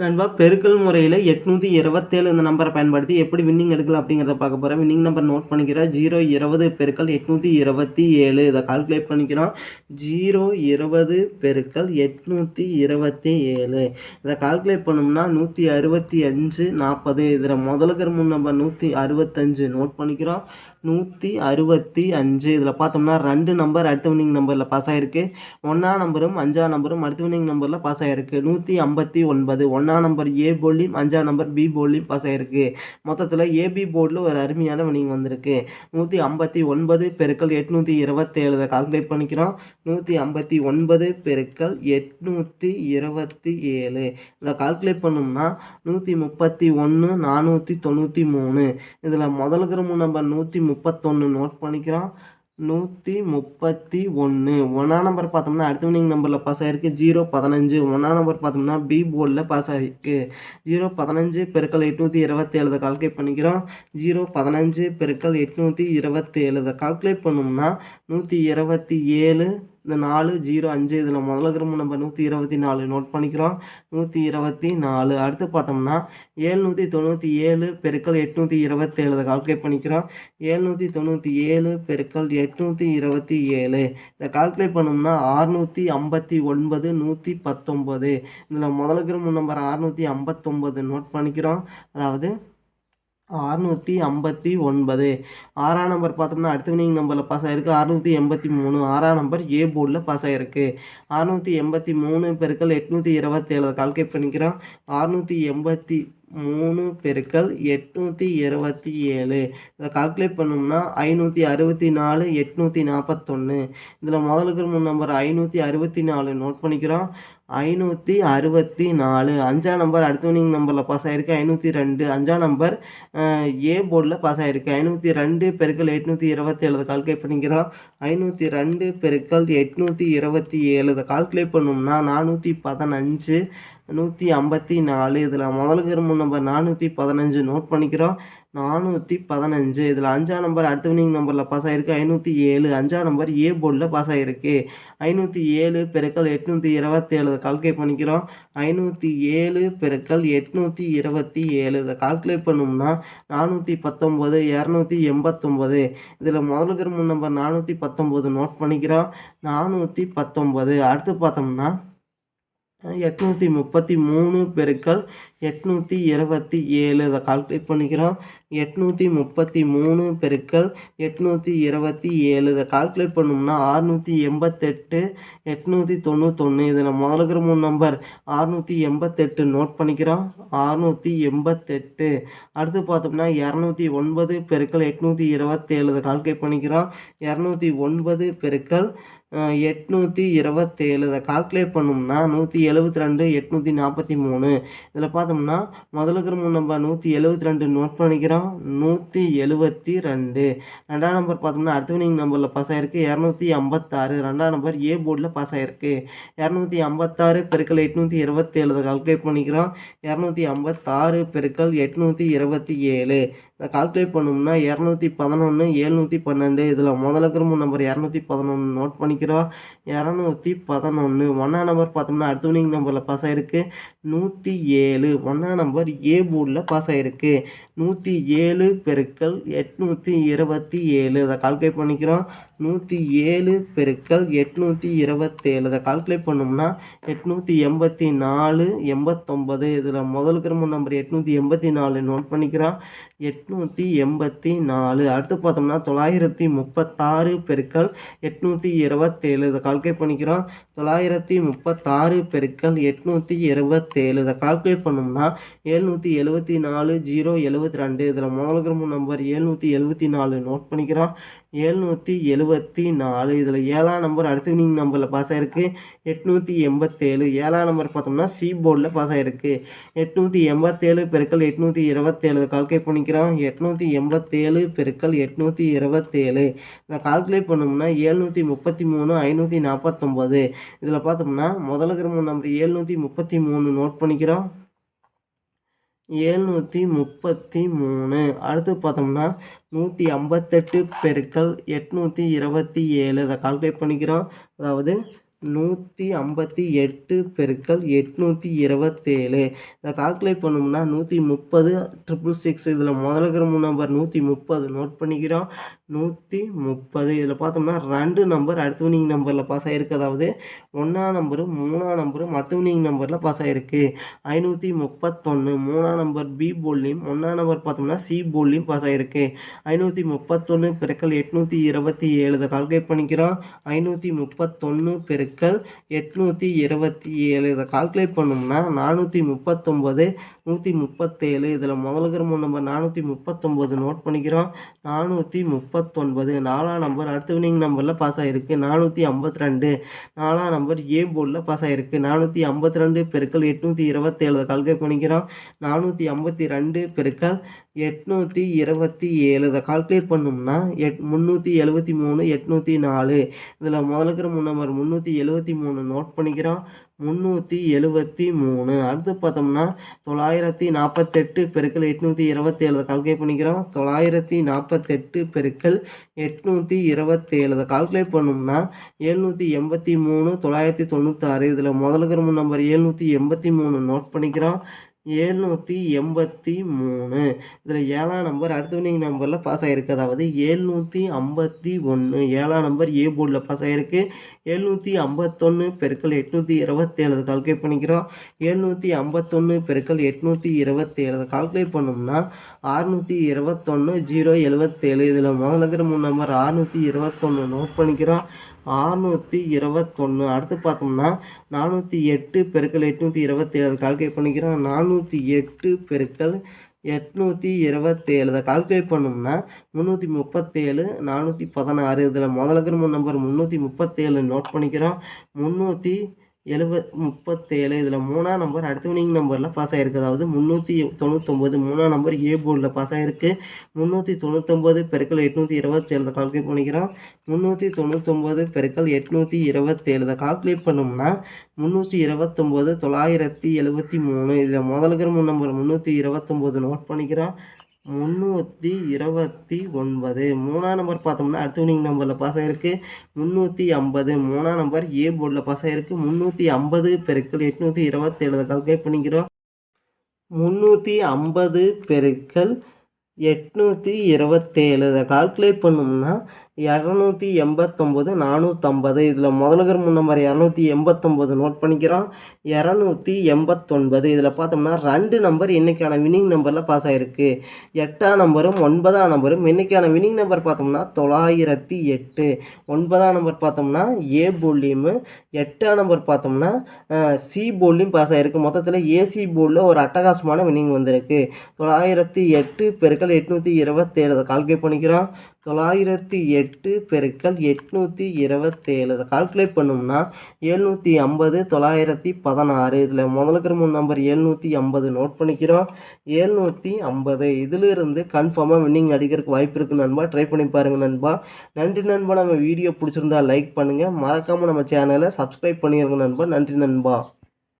நண்பா பெருக்கல் முறையில் எட்நூற்றி இருபத்தேழு இந்த நம்பரை பயன்படுத்தி எப்படி வின்னிங் எடுக்கலாம் அப்படிங்கிறத பார்க்க போகிறேன் வின்னிங் நம்பர் நோட் பண்ணிக்கிறோம் ஜீரோ இருபது பெருக்கல் எட்நூற்றி இருபத்தி ஏழு. இதை கால்குலேட் பண்ணிக்கிறோம். ஜீரோ இருபது பெருக்கல் எட்நூற்றி இருபத்தி ஏழு. இதை கால்குலேட் பண்ணோம்னா நூற்றி அறுபத்தி அஞ்சு நாற்பது இதில் முதலுக்கிற முன் நம்பர் நூற்றி அறுபத்தஞ்சு நோட் பண்ணிக்கிறோம். நூற்றி அறுபத்தி அஞ்சு. இதில் பார்த்தோம்னா ரெண்டு நம்பர் அடுத்த வினிங் நம்பரில் பாஸ் ஆகிருக்கு ஒன்றாம் நம்பரும் அஞ்சாம் நம்பரும் அடுத்த வினிங் நம்பரில் பாஸ் ஆகிருக்கு நூற்றி ஐம்பத்தி ஒன்பது. ஒன்றாம் நம்பர் ஏ போர்ட்லையும் அஞ்சாம் நம்பர் பி போர்ட்லையும் பாஸ் ஆகிருக்கு மொத்தத்தில் ஏபி போர்டில் ஒரு அருமையான வினிங் வந்திருக்கு. நூற்றி ஐம்பத்தி ஒன்பது பெருக்கள் எட்நூற்றி இருபத்தேழு இதை கால்குலேட் பண்ணிக்கிறோம். நூற்றி ஐம்பத்தி ஒன்பது பெருக்கள் எட்நூற்றி இருபத்தி ஏழு இதை கால்குலேட் பண்ணோம்னா நூற்றி முப்பத்தி ஒன்று நானூற்றி தொண்ணூற்றி மூணு. இதில் முதலுக்கிற நம்பர் நூற்றி முப்பத்தொன்று நோட் பண்ணிக்கிறோம். நூற்றி முப்பத்தி ஒன்று ஒன்றாம் நம்பர் பார்த்தோம்னா அடுத்த வினிங் நம்பரில் பாஸ் ஆகிருக்கு ஜீரோ பதினஞ்சு. ஒன்றாம் நம்பர் பார்த்தோம்னா பி போர்டில் பாஸ் ஆகிருக்கு ஜீரோ பதினஞ்சு பெருக்கள் எட்நூற்றி இருபத்தேழுதை கால்குலேட் பண்ணிக்கிறோம். ஜீரோ பதினஞ்சு பெருக்கள் எட்நூற்றி இருபத்தேழுதை கால்குலேட் பண்ணோம்னா நூற்றி இருபத்தி ஏழு இந்த நாலு ஜீரோ அஞ்சு இதில் முதல்ல கிரம நம்ம நூற்றி இருபத்தி நாலு. நோட் பண்ணிக்கிறோம். நூற்றி இருபத்தி நாலு. அடுத்து பார்த்தோம்னா ஏழ்நூற்றி தொண்ணூற்றி ஏழு பெருக்கள் எட்நூற்றி இருபத்தேழு. இதை கால்குலேட் பண்ணிக்கிறோம். ஏழ்நூற்றி தொண்ணூற்றி ஏழு பெருக்கள் எட்நூற்றி இருபத்தி ஏழு. இதை கால்குலேட் பண்ணோம்னா ஆறுநூற்றி ஐம்பத்தி ஒன்பது நூற்றி பத்தொம்பது இதில் முதல்ல கிரம நம்பர் அறுநூற்றி ஐம்பத்தொம்பது நோட் பண்ணிக்கிறோம். அதாவது அறுநூற்றி ஐம்பத்தி ஒன்பது. ஆறாம் நம்பர் பார்த்தோம்னா அடுத்த வினிங் நம்பரில் பாஸ் ஆகிருக்கு அறுநூற்றி எண்பத்தி மூணு. ஆறாம் நம்பர் ஏ போர்டில் பாஸ் ஆகிருக்கு அறுநூற்றி எண்பத்தி மூணு பெருக்கள் எட்நூற்றி இருபத்தேழு. கால்குலேட் பண்ணிக்கிறோம். அறுநூற்றி எண்பத்தி மூணு பெருக்கள் எட்நூற்றி இருபத்தி ஏழு இதை கால்குலேட் பண்ணோம்னா ஐநூற்றி அறுபத்தி நாலு எட்நூற்றி நாற்பத்தொன்று இதில் முதலுக்கு மூணு நம்பர் ஐநூற்றி அறுபத்தி நாலு. நோட் பண்ணிக்கிறோம். ஐநூற்றி அறுபத்தி நாலு. அஞ்சாம் நம்பர் அடுத்த வினிங் நம்பரில் பாஸ் ஆகிருக்கு ஐநூற்றி ரெண்டு. அஞ்சாம் நம்பர் ஏ போர்டில் பாஸ் ஆகிருக்கு ஐநூற்றி ரெண்டு பெருக்கள் எட்நூற்றி இருபத்தி ஏழு கால்குலேட் பண்ணிக்கிறோம். ஐநூற்றி ரெண்டு பெருக்கள் எட்நூற்றி இருபத்தி ஏழு இதை கால்குலேட் பண்ணோம்னா நானூற்றி பதினஞ்சு நூற்றி ஐம்பத்தி நாலு. இதில் முதலுக்கு முன் நம்பர் நானூற்றி பதினஞ்சு. நோட் பண்ணிக்கிறோம். நானூற்றி பதினஞ்சு. இதில் அஞ்சாம் நம்பர் அடுத்த வினிங் நம்பரில் பாஸ் ஆகிருக்கு ஐநூற்றி ஏழு. அஞ்சாம் நம்பர் ஏ போர்டில் பாஸ் ஆகிருக்கு ஐநூற்றி ஏழு பெருக்கள் எட்நூற்றி இருபத்தேழு. கால்குலேட் பண்ணிக்கிறோம். ஐநூற்றி ஏழு பெருக்கள் எட்நூற்றி இருபத்தி ஏழு இதை கால்குலேட் பண்ணோம்னா நானூற்றி பத்தொம்போது இரநூத்தி எண்பத்தொம்போது இதில் முதலுக்கு முன் நம்பர் நானூற்றி பத்தொம்போது நோட் பண்ணிக்கிறோம். நானூற்றி பத்தொம்போது அடுத்து பார்த்தோம்னா எட்நூற்றி முப்பத்தி மூணு பெருக்கள் எட்நூற்றி இருபத்தி ஏழு. இதை கால்குலேட் பண்ணிக்கிறோம். எட்நூற்றி முப்பத்தி மூணு பெருக்கள் எட்நூற்றி இருபத்தி ஏழு. இதை கால்குலேட் பண்ணோம்னா ஆறுநூற்றி எண்பத்தெட்டு. எட்நூற்றி தொண்ணூத்தொன்று இதில் முதலுக்கிற மூணு நம்பர் ஆறுநூற்றி எண்பத்தெட்டு நோட் பண்ணிக்கிறோம். ஆறுநூற்றி எண்பத்தெட்டு. அடுத்து பார்த்தோம்னா இரநூத்தி ஒன்பது பெருக்கள் எட்நூற்றி இருபத்தேழு. இதை கால்குலேட் பண்ணிக்கிறோம். இரநூத்தி ஒன்பது பெருக்கள் எட்நூற்றி இருபத்தேழு. இதை கால்குலேட் பண்ணோம்னா நூற்றி எழுபத்தி ரெண்டு எட்நூற்றி நாற்பத்தி மூணு இதில் பார்த்தோம்னா முதலுக்கு மூணு நம்பர் நூற்றி எழுபத்தி ரெண்டு நோட் பண்ணிக்கிறோம். நூற்றி எழுபத்தி ரெண்டு ரெண்டாம் நம்பர் பார்த்தோம்னா அடுத்த வினிங் நம்பரில் பாஸ் ஆகிருக்கு இரநூத்தி ஐம்பத்தாறு. ரெண்டாம் நம்பர் ஏ போர்டில் பாஸ் ஆகிருக்கு இரநூத்தி ஐம்பத்தாறு பெருக்கள் எட்நூற்றி இருபத்தேழு இதை கால்குலேட் பண்ணிக்கிறோம். இரநூத்தி ஐம்பத்தாறு பெருக்கள் எட்நூற்றி இருபத்தி ஏழு கால்குலேட் பண்ணோம்னா இரநூத்தி பதினொன்று ஏழ்நூற்றி பன்னெண்டு. இதில் முதலுக்கு மூணு நம்பர் இரநூத்தி பதினொன்று நோட் பண்ணிக்கிறோம். இரநூத்தி பதினொன்று ஒன்றாம் நம்பர் பார்த்தோம்னா அடுத்த வினிங் நம்பரில் பாஸ் ஆகிருக்கு நூற்றி ஏழு. ஒன்றாம் நம்பர் ஏ போர்டில் பாஸ் ஆகிருக்கு நூற்றி ஏழு பெருக்கள் எட்நூற்றி இருபத்தி ஏழு. இதை கால்குலேட் பண்ணிக்கிறோம். நூற்றி ஏழு பெருக்கள் எட்நூற்றி இருபத்தேழு இதை கால்குலேட் பண்ணோம்னா எட்நூற்றி எண்பத்தி நாலு எண்பத்தொம்பது இதில் முதல் கிரம நம்பர் எட்நூற்றி எண்பத்தி நாலு நோட் பண்ணிக்கிறோம். எட்நூற்றி எண்பத்தி நாலு. அடுத்து பார்த்தோம்னா தொள்ளாயிரத்தி முப்பத்தாறு பெருக்கள் எட்நூற்றி இருபத்தேழு. இதை கால்குலேட் பண்ணிக்கிறோம். தொள்ளாயிரத்தி முப்பத்தாறு பெருக்கள் எட்நூற்றி இருபத்தேழு. இதை கால்குலேட் பண்ணோம்னா எழுநூற்றி எழுபத்தி நாலு ஜீரோ எழுபத்தி ரெண்டு. இதில் முதல் நம்பர் எழுநூற்றி எழுபத்தி நாலு. நோட் பண்ணிக்கிறோம். எழுநூற்றி எழுபத்தி நாலு. இதில் ஏழாம் நம்பர் அடுத்து வினிங் நம்பரில் பாஸ் ஆகிருக்கு எட்நூற்றி எண்பத்தேழு. ஏழாம் நம்பர் பார்த்தோம்னா சி போர்டில் பாஸ் ஆகிருக்கு எட்நூற்றி எண்பத்தேழு பெருக்கள் எட்நூற்றி இருபத்தேழு. கால்குலேட் பண்ணிக்கிறோம். எட்நூற்றி எண்பத்தேழு பெருக்கள் எட்நூற்றி இருபத்தேழு. இதை கால்குலேட் பண்ணோம்னா ஏழ்நூற்றி முப்பத்தி மூணு ஐநூற்றி நாற்பத்தொம்போது இதில் பார்த்தோம்னா முதல்ல மூணு நம்பர் ஏழ்நூற்றி முப்பத்தி மூணு நோட் பண்ணிக்கிறோம். ஏழ்நூற்றி முப்பத்தி மூணு. அடுத்து பார்த்தோம்னா நூற்றி ஐம்பத்தெட்டு பெருக்கள் எட்நூற்றி இருபத்தி ஏழு. இதை கால்குலேட் பண்ணிக்கிறோம். அதாவது நூற்றி ஐம்பத்தி எட்டு பெருக்கல் எட்நூற்றி இருபத்தேழு. இதை கால்குலேட் பண்ணோம்னா நூற்றி முப்பது ட்ரிபிள் சிக்ஸ் இதில் முதல்ல இருக்கிற மூணு நம்பர் நூற்றி முப்பது. நோட் பண்ணிக்கிறோம். நூற்றி முப்பது. இதில் பார்த்தோம்னா ரெண்டு நம்பர் அடுத்த வினிங் நம்பரில் பாஸ் ஆகிருக்கு அதாவது ஒன்றாம் நம்பரு மூணாம் நம்பரும் அடுத்த வினிங் நம்பரில் பாஸ் ஆகிருக்கு ஐநூற்றி முப்பத்தொன்று மூணாம் நம்பர் பி போல்லையும் ஒன்றாம் நம்பர் பார்த்தோம்னா சி போல்லையும் பாஸ் ஆகிருக்கு ஐநூற்றி முப்பத்தொன்று பெருக்கல் எட்நூற்றி இருபத்தி ஏழு இதை கால்குலேட் பண்ணிக்கிறோம். ஐநூற்றி முப்பத்தொன்று பெருக்கல் எட்நூற்றி இருபத்தி ஏழு இதை கால்குலேட் பண்ணோம்னா நானூற்றி முப்பத்தொம்பது நூற்றி முப்பத்தேழு. இதில் முதல்ல கிரமம் நம்பர் நானூற்றி முப்பத்தொம்பது நோட் பண்ணிக்கிறோம். நானூற்றி முப்பத்தொன்பது. நாலாம் நம்பர் அடுத்த வினிங் நம்பரில் பாஸ் ஆகிருக்கு நானூற்றி ஐம்பத்தி ரெண்டு நாலாம் நம்பர் ஏ போர்டில் பாஸ் ஆகிருக்கு நானூற்றி ஐம்பத்தி ரெண்டு பெருக்கல் எட்நூற்றி இருபத்தேழு. கால்குலேட் பண்ணிக்கிறோம். நானூற்றி ஐம்பத்தி ரெண்டு பெருக்கல் எட்நூற்றி இருபத்தி ஏழு இதை கால்குலேட் பண்ணோம்னா எட் முந்நூற்றி எழுபத்தி மூணு எட்நூற்றி நாலு. இதில் முதல்ல இருக்கிற நம்பர் முந்நூற்றி எழுபத்தி மூணு நோட் பண்ணிக்கிறோம். முந்நூற்றி எழுபத்தி மூணு. அடுத்து பார்த்தோம்னா தொள்ளாயிரத்தி நாற்பத்தெட்டு பெருக்கல் எட்நூற்றி இருபத்தேழு கால்குலேட் பண்ணிக்கிறோம். தொள்ளாயிரத்தி நாற்பத்தெட்டு பெருக்கள் எட்நூற்றி இருபத்தேழு கால்குலேட் பண்ணோம்னா எழுநூற்றி எண்பத்தி மூணு தொள்ளாயிரத்தி தொண்ணூத்தாறு. இதில் முதல்ல இருக்கிற நம்பர் ஏழ்நூற்றி எண்பத்தி மூணு நோட் பண்ணிக்கிறோம். ஏழ்நூற்றி எண்பத்தி மூணு. இதில் ஏழாம் நம்பர் அடுத்த வினிங் நம்பரில் பாஸ் ஆகிருக்கு அதாவது ஏழ்நூற்றி ஐம்பத்தி ஒன்று ஏழாம் நம்பர் ஏ போர்டில் பாஸ் ஆகிருக்கு எழுநூற்றி ஐம்பத்தொன்று பெருக்கள் எட்நூற்றி இருபத்தேழு கால்குலேட் பண்ணிக்கிறோம். எழுநூற்றி ஐம்பத்தொன்று பெருக்கல் எட்நூற்றி இருபத்தேழு கால்குலேட் பண்ணோம்னா அறுநூற்றி இருபத்தொன்று ஜீரோ எழுபத்தேழு இதில் முதல்ல இருக்கிற மூணு நம்பர் அறுநூற்றி இருபத்தொன்று நோட் பண்ணிக்கிறோம். ஆறுநூற்றி இருபத்தொன்று அடுத்து பார்த்தோம்னா நானூற்றி எட்டு பெருக்கள் எட்நூற்றி இருபத்தேழு. கால்குலேட் பண்ணிக்கிறோம். நானூற்றி எட்டு பெருக்கள் எட்நூற்றி இருபத்தேழு. இதை கால்குலேட் பண்ணோம்னா முந்நூற்றி முப்பத்தேழு நானூற்றி பதினாறு. இதில் முதல்ல இருக்கிற நம்பர் முந்நூற்றி முப்பத்தேழு நோட் பண்ணிக்கிறோம். முந்நூற்றி எழுபத் முப்பத்தேழு இதில் மூணாம் நம்பர் அடுத்த வினிங் நம்பரில் பாஸ் ஆகிருக்கு அதாவது முந்நூற்றி தொண்ணூத்தொம்பது மூணாம் நம்பர் ஏ போர்டில் பாஸ் ஆகிருக்கு முந்நூற்றி தொண்ணூத்தொம்பது பெருக்கள் எட்நூற்றி இருபத்தேழு கால்குலேட் பண்ணிக்கிறோம். முந்நூற்றி தொண்ணூத்தொம்பது பெருக்கள் எட்நூற்றி இருபத்தேழு இதை கால்குலேட் பண்ணோம்னா முந்நூற்றி இருபத்தொம்போது தொள்ளாயிரத்தி எழுபத்தி மூணு இதில் முதலுக்கிற மூணு நம்பர் முந்நூற்றி இருபத்தொம்போது நோட் பண்ணிக்கிறோம். முந்நூற்றி இருபத்தி ஒன்பது. மூணாம் நம்பர் பார்த்தோம்னா அடுத்த வினிங் நம்பரில் பாஸ் ஆகிருக்கு முந்நூற்றி ஐம்பது. மூணாம் நம்பர் ஏ போர்டில் பாஸ் ஆகிருக்கு முந்நூற்றி ஐம்பது பெருக்கள் எட்நூற்றி இருபத்தேழு. கால்குலேட் பண்ணிக்கிறோம். முந்நூற்றி ஐம்பது பெருக்கள் எட்நூற்றி இருபத்தேழு. இதை கால்குலேட் பண்ணோம்னா இரநூத்தி எண்பத்தொம்போது நானூற்றம்பது இதில் முதலுகர் இருக்கிற நம்பர் இரநூத்தி எண்பத்தொம்போது நோட் பண்ணிக்கிறோம். இரநூத்தி எண்பத்தொன்பது. இதில் பார்த்தோம்னா ரெண்டு நம்பர் இன்றைக்கான வினிங் நம்பரில் பாஸ் ஆகிருக்கு எட்டாம் நம்பரும் ஒன்பதாம் நம்பரும் இன்றைக்கான வினிங் நம்பர் பார்த்தோம்னா தொள்ளாயிரத்தி எட்டு. ஒன்பதாம் நம்பர் பார்த்தோம்னா ஏ போல்லையும் எட்டாம் நம்பர் பார்த்தோம்னா சி போல்லையும் பாஸ் ஆகிருக்கு மொத்தத்தில் ஏசி போர்டில் ஒரு அட்டகாசமான வினிங் வந்திருக்கு. தொள்ளாயிரத்தி எட்டு பெருக்கள் எட்நூற்றி இருபத்தேழு. கால்குலேட் பண்ணிக்கிறோம். தொள்ளாயிரத்தி எட்டு பெருக்கல் எட்நூற்றி இருபத்தேழு. இதை கால்குலேட் பண்ணோம்னா எழுநூற்றி ஐம்பது தொள்ளாயிரத்தி பதினாறு. இதில் முதல்ல இருக்கிற மூணு நம்பர் எழுநூற்றி ஐம்பது நோட் பண்ணிக்கிறோம். எழுநூற்றி ஐம்பது. இதிலிருந்து கன்ஃபார்மாக வின்னிங் அடிக்கிறதுக்கு வாய்ப்பு இருக்குது நண்பா. ட்ரை பண்ணி பாருங்கள் நண்பா. நன்றி நண்பா. நம்ம வீடியோ பிடிச்சிருந்தா லைக் பண்ணுங்கள் மறக்காமல் நம்ம சேனலை சப்ஸ்கிரைப் பண்ணிடுங்க நண்பா. நன்றி நண்பா.